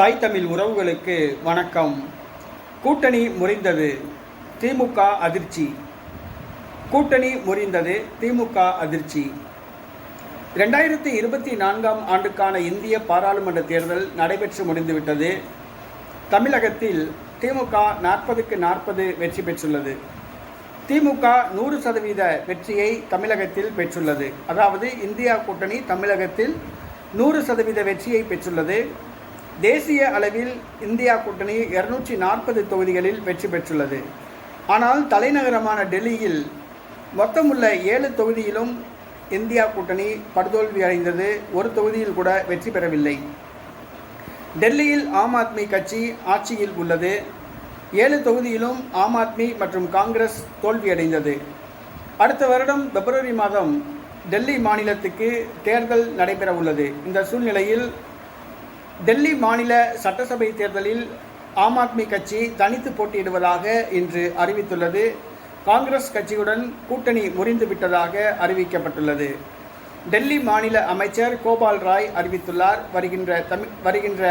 தாய் தமிழ் உறவுகளுக்கு வணக்கம். கூட்டணி முறிந்தது திமுக அதிர்ச்சி. கூட்டணி முறிந்தது திமுக அதிர்ச்சி. ரெண்டாயிரத்தி இருபத்தி நான்காம் ஆண்டுக்கான இந்திய பாராளுமன்ற தேர்தல் நடைபெற்று முடிந்துவிட்டது. தமிழகத்தில் திமுக நாற்பதுக்கு நாற்பது வெற்றி பெற்றுள்ளது. திமுக நூறு சதவீத வெற்றியை தமிழகத்தில் பெற்றுள்ளது. அதாவது இந்தியா கூட்டணி தமிழகத்தில் நூறு சதவீத வெற்றியை பெற்றுள்ளது. தேசிய அளவில் இந்தியா கூட்டணி இருநூற்றி நாற்பது தொகுதிகளில் வெற்றி பெற்றுள்ளது. ஆனால் தலைநகரமான டெல்லியில் மொத்தமுள்ள ஏழு தொகுதியிலும் இந்தியா கூட்டணி படுதோல்வி அடைந்தது. ஒரு தொகுதியில் கூட வெற்றி பெறவில்லை. டெல்லியில் ஆம் ஆத்மி கட்சி ஆட்சியில் உள்ளது. ஏழு தொகுதியிலும் ஆம் ஆத்மி மற்றும் காங்கிரஸ் தோல்வியடைந்தது அடுத்த வருடம் பிப்ரவரி மாதம் டெல்லி மாநிலத்துக்கு தேர்தல் நடைபெற உள்ளது இந்த சூழ்நிலையில் டெல்லி மாநில சட்டசபை தேர்தலில் ஆம் ஆத்மி கட்சி தனித்து போட்டியிடுவதாக இன்று அறிவித்துள்ளது. காங்கிரஸ் கட்சியுடன் கூட்டணி முறிந்து விட்டதாக அறிவிக்கப்பட்டுள்ளது. டெல்லி மாநில அமைச்சர் கோபால் ராய் அறிவித்துள்ளார். வருகின்ற தமிழ் வருகின்ற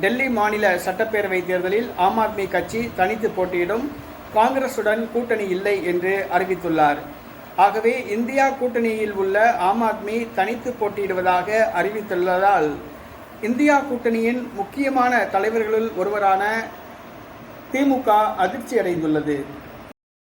டெல்லி மாநில சட்டப்பேரவை தேர்தலில் ஆம் ஆத்மி கட்சி தனித்து போட்டியிடும். காங்கிரசுடன் கூட்டணி இல்லை என்று அறிவித்துள்ளார். ஆகவே இந்தியா கூட்டணியில் உள்ள ஆம் ஆத்மி தனித்து போட்டியிடுவதாக அறிவித்துள்ளதால் இந்தியா கூட்டணியின் முக்கியமான தலைவர்களுள் ஒருவரான திமுக அதிர்ச்சி அடைந்துள்ளது